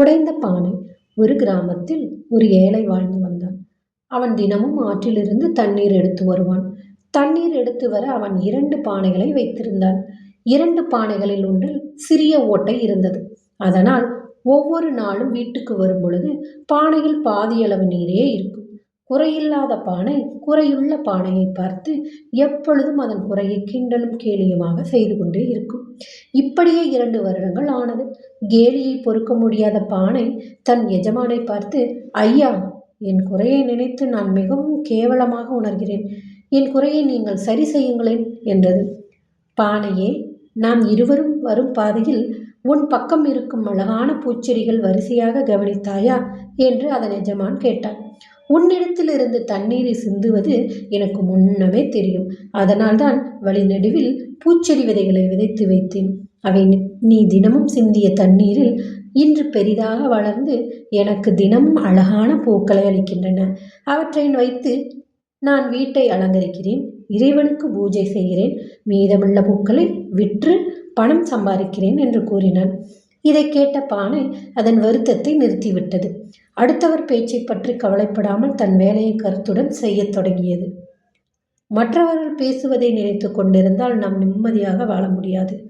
உடைந்த பானை ஒரு கிராமத்தில் ஒரு ஏழை வாழ்ந்து வந்தான். அவன் தினமும் ஆற்றிலிருந்து தண்ணீர் எடுத்து வருவான். தண்ணீர் எடுத்து வர அவன் இரண்டு பானைகளை வைத்திருந்தான். இரண்டு பானைகளில் ஒன்றில் சிறிய ஓட்டை இருந்தது. அதனால் ஒவ்வொரு நாளும் வீட்டுக்கு வரும் பொழுது பானையில் பாதியளவு நீரே இருக்கும். குறையில்லாத பானை குறையுள்ள பானையை பார்த்து எப்பொழுதும் அதன் குறையை கிண்டலும் கேலியுமாக செய்து கொண்டே இருக்கும். இப்படியே இரண்டு வருடங்கள் ஆனது. கேலியை பொறுக்க முடியாத பானை தன் எஜமானை பார்த்து ஐயா என் குறையை நினைத்து நான் மிகவும் கேவலமாக உணர்கிறேன். என் குறையை நீங்கள் சரி செய்யுங்களேன் என்றது. பானையே நாம் இருவரும் வரும் பாதையில் உன் பக்கம் இருக்கும் அழகான பூச்செடிகள் வரிசையாக கவனித்தாயா? என்று அதன் எஜமான் கேட்டான். உன்னிடத்திலிருந்து தண்ணீரை சிந்துவது எனக்கு முன்னமே தெரியும். அதனால்தான் வழிநடுவில் பூச்செடி விதைகளை விதைத்து வைத்தேன். அவை நீ தினமும் சிந்திய தண்ணீரில் இன்று பெரிதாக வளர்ந்து எனக்கு தினமும் அழகான பூக்களை அளிக்கின்றன. அவற்றை வைத்து நான் வீட்டை அலங்கரிக்கிறேன். இறைவனுக்கு பூஜை செய்கிறேன். மீதமுள்ள பூக்களை விற்று பணம் சம்பாதிக்கிறேன் என்று கூறினான். இதை கேட்ட பானை அதன் வருத்தத்தை நிறுத்திவிட்டது. அடுத்தவர் பேச்சை பற்றி கவலைப்படாமல் தன் வேலையை கருத்துடன் செய்யத் தொடங்கியது. மற்றவர்கள் பேசுவதை நினைத்து கொண்டிருந்தால் நாம் நிம்மதியாக வாழ முடியாது.